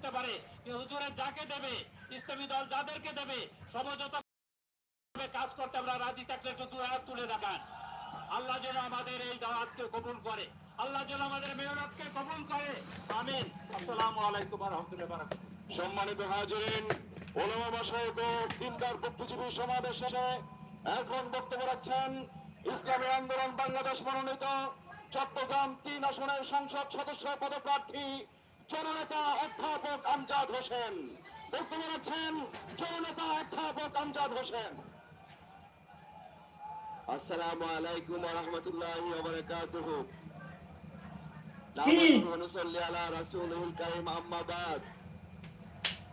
করতে পারে, কিন্তু যাকে দেবে, ইসলামী দল যাদেরকে দেবে, সমঝোতা কাজ করতে আমরা রাজি থাকলে একটু দু তুলে দেখান। আল্লাহ যেন আমাদের এই দাওয়াতকে কবুল করে, আল্লাহ যেন আমাদের মেহনতকে কবুল করে। আমিন। আসসালামু আলাইকুম রহমতুল্লাহ। সম্মানিত হাজিরিন, ওলামা মাসায়ক ও দিনদার বুদ্ধিজীবী সমাবেশ এখন বক্তব্য রাখছেন ইসলামী আন্দোলন বাংলাদেশ মনোনীত চট্টগ্রাম তিন আসনের সংসদ সদস্য পদপ্রার্থী জননেতা অধ্যাপক আমজাদ হোসেন। বক্তব্য রাখছেন জননেতা অধ্যাপক আমজাদ হোসেন। আসসালামু আলাইকুম ওয়া রাহমাতুল্লাহি ওয়া বারাকাতুহু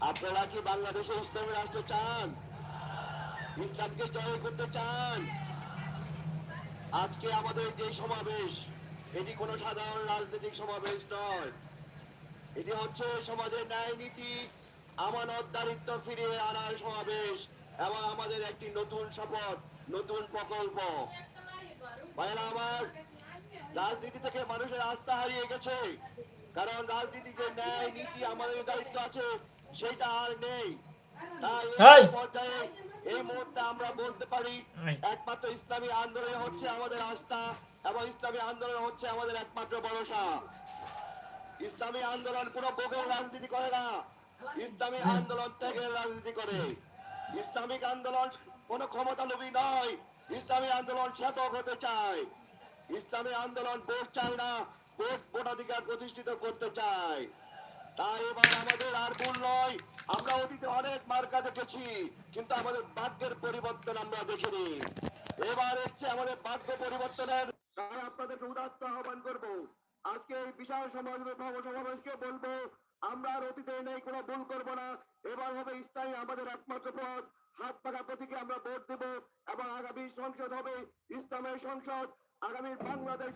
আপনারা কি বাংলাদেশে ইসলামী রাষ্ট্র চান? ইসলামকে জয় করতে চান? আজকে আমাদের যে সমাবেশ এটি কোনো সাধারণ রাজনৈতিক সমাবেশ নয়। এটি হচ্ছে সমাজের ন্যায় নীতি আমানত দারিদ্র ফিরিয়ে আনার সমাবেশ এবং আমাদের একটি নতুন শপথ নতুন প্রকল্প। আমার রাজনীতি থেকে মানুষের আস্থা হারিয়ে গেছে কারণ রাজনীতি যে ন্যায় নীতি আমাদের দায়িত্ব আছে সেটা আর নেই। তাই এই পর্যায়ে এই মুহূর্তে আমরা বলতে পারি একমাত্র ইসলামী আন্দোলন হচ্ছে আমাদের আস্থা এবং ইসলামী আন্দোলন হচ্ছে আমাদের একমাত্র ভরসা। ইসলামী আন্দোলন কোনো বোগের রাজনীতি করে না। ইসলামী আন্দোলন ত্যাগের রাজনীতি করে। ইসলামিক আন্দোলন কোনো ক্ষমতা লোভী নয়। ইসলামী আন্দোলন সেবক হতে চায়। ইসলামী আন্দোলন ভোট চায় না, ভোট ভোটাধিকার প্রতিষ্ঠিত করতে চায়। তাই এবার আমাদের আর ভুল নয়। আমরা অতীতে অনেক মার্কা দেখেছি, কিন্তু আমাদের ভাগ্যের পরিবর্তন আমরা দেখিনি। এবার এসছে আমাদের ভাগ্য পরিবর্তনের তাই আপনাদেরকে উদাত্ত আহ্বান করব আজকে এই বিশাল সমাজ সমাবেশকে বলব, আমরা আর অতীতে নেই, কোনো ভুল করব না। এবার হবে ইসলামী আমাদের একমাত্র পথ। হাত পাকা প্রতীকে আমরা ভোট দেব এবং আগামী সংসদ হবে ইসলামের সংসদ। আগামী বাংলাদেশ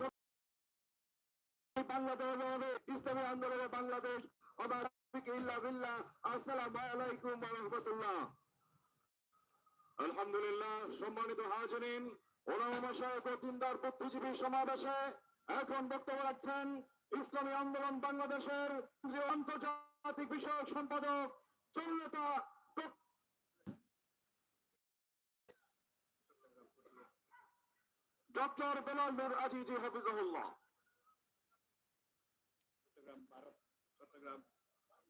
বাংলাদেশ হবে ইসলামী বাংলাদেশ। বিল্লাহ। আলাইকুম রাহমাতুল্লাহ। আলহামদুলিল্লাহ, সম্মানিত হাজিরিন সমাবেশে এখন বক্তব্য রাখছেন ইসলামী আন্দোলন বাংলাদেশের যে আন্তর্জাতিক বিষয়ক সম্পাদক চৌলতা ডক্টর বেলাল নূর আজিজি হাফিজাহুল্লাহ।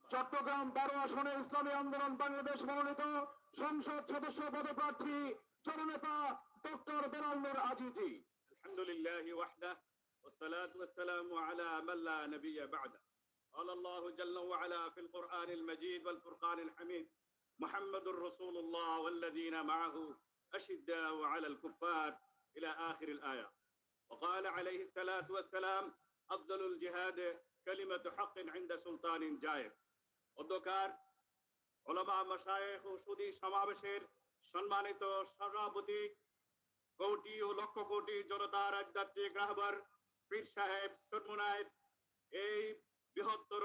চট্টগ্রাম বারো আসনে ইসলামী আন্দোলন বাংলাদেশ মনোনীত সংসদ সদস্য পদপ্রার্থী জননেতা ডক্টর বেলাল নূর আজিজি। আলহামদুলিল্লাহ والصلاة والسلام على من لا نبي بعده قال الله جل وعلا في القرآن المجيد والفرقان الحميد محمد رسول الله والذين معه أشداء على الكفار إلى آخر الآية وقال عليه الصلاة والسلام أفضل الجهاد كلمة حق عند سلطان جائر অধ্যকার ওলামা মশায়েখ ও সুদী সমাবেশের সম্মানিত সভাপতি কোটি ও লক্ষ কোটি জনতার আধ্যাত্মিক রাহবার পীর সাহেব সরমুনায়েব এই বৃহত্তর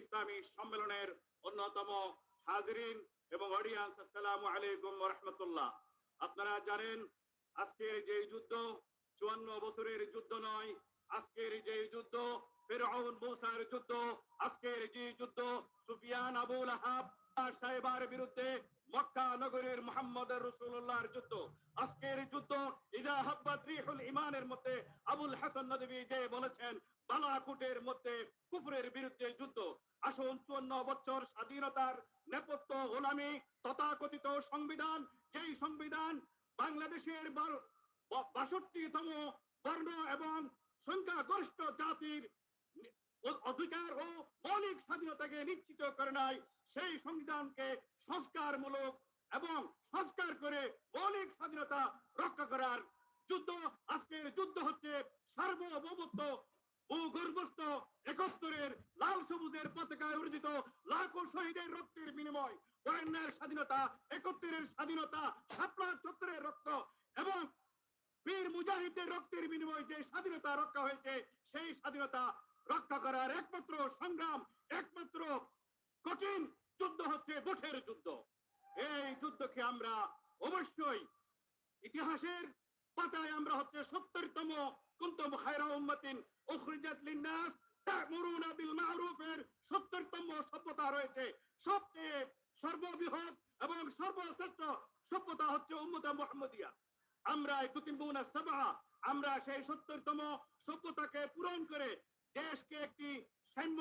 ইসলামী সম্মেলনের অন্যতম হাজিরিন এবং অডিয়েন্স আসসালামু আলাইকুম রাহমাতুল্লাহ আপনারা জানেন, আজকের যে যুদ্ধ, চুয়ান্ন বছরের যুদ্ধ নয়, আজকের যে যুদ্ধ, ফেরাউন মুসার যুদ্ধ, আজকের যে যুদ্ধ, সুফিয়ান আবুল আহাব সাহেবার বিরুদ্ধে মক্কা নগরের মোহাম্মদ রসুল্লাহর যুদ্ধ। আজকের যুদ্ধ ইদা হাব্বাত রিহুল ইমানের মধ্যে আবুল হাসান নদী যে বলেছেন, বালাকুটের মধ্যে বিরুদ্ধে যুদ্ধ। আসুন, চুয়ান্ন বছর স্বাধীনতার নেপথ্য গোলামী তথাকথিত সংবিধান, যেই সংবিধান বাংলাদেশের বাষট্টিতম বর্ণ এবং সংখ্যাগরিষ্ঠ জাতির অধিকার ও মৌলিক স্বাধীনতাকে নিশ্চিত করে নাই, সেই সংবিধানকে সংস্কারমূলক এবং সংস্কার করে মৌলিক স্বাধীনতা রক্ষা করার যুদ্ধ আজকের যুদ্ধ হচ্ছে সার্বভৌমত্ব ভূগর্ভস্থ একাত্তরের লাল সবুজের পতাকায় অর্জিত লাখো শহীদের রক্তের বিনিময়। স্বাধীনতা, একাত্তরের স্বাধীনতা, শাপলা চত্বরের রক্ত এবং বীর মুজাহিদের রক্তের বিনিময়ে যে স্বাধীনতা রক্ষা হয়েছে, সেই স্বাধীনতা রক্ষা করার একমাত্র সংগ্রাম একমাত্র কঠিন যুদ্ধ হচ্ছে বুথের যুদ্ধ এই যুদ্ধকে আমরা অবশ্যই ইতিহাসের পাতায় আমরা হচ্ছে সত্তরতম কুন্তম খায়রা উম্মাতিন উখরিজাত লিন্নাস তা'মুরুনা বিল মা'রুফের সত্তরতম সভ্যতা রয়েছে। সবচেয়ে সর্ববৃহৎ এবং সর্বশ্রেষ্ঠ সভ্যতা হচ্ছে উম্মতা মুহাম্মদিয়া। আমরা কুতিম্বুনা সাবা আমরা সেই সত্তরতম সভ্যতাকে পূরণ করে দেশকে একটি সাম্য